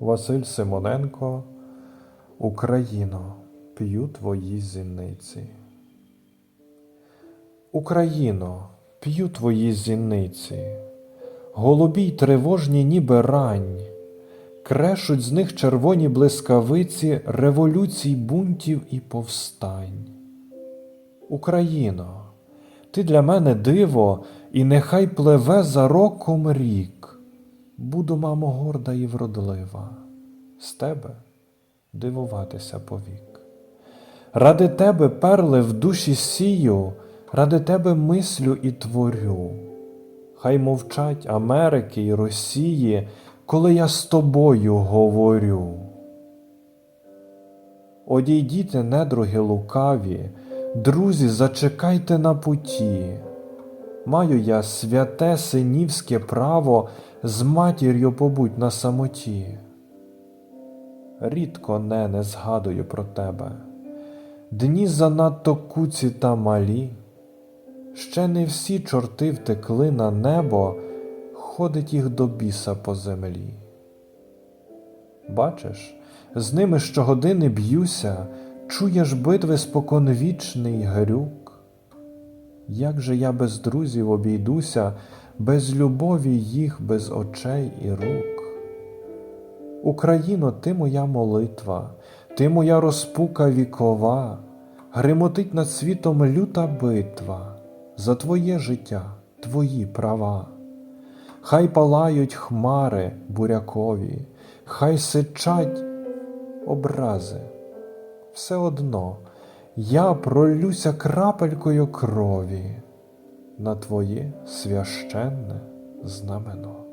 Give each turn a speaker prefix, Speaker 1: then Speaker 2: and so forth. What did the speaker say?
Speaker 1: Василь Симоненко, Україно, п'ю твої зіниці. Україно, п'ю твої зіниці, голубі й тривожні, ніби рань, крешуть з них червоні блискавиці революцій, бунтів і повстань. Україно, ти для мене диво, і нехай пливе за роком рік. Буду, мамо, горда і вродлива, з тебе дивуватися повік. Ради тебе перли в душі сію, ради тебе мислю і творю. Хай мовчать Америки й Росії, коли я з тобою говорю. Одійдіте, недруги лукаві, друзі, зачекайте на путі. Маю я святе синівське право з матір'ю побудь на самоті. Рідко не, не згадую про тебе. Дні занадто куці та малі. Ще не всі чорти втекли на небо, ходить їх до біса по землі. Бачиш, з ними щогодини б'юся, чуєш битви споконвічний грюк. Як же я без друзів обійдуся, без любові їх, без очей і рук? Україно, ти моя молитва, ти моя розпука вікова, гримотить над світом люта битва за твоє життя, твої права. Хай палають хмари бурякові, хай сичать образи. Все одно я пролюся крапелькою крові на твоє священне знамено.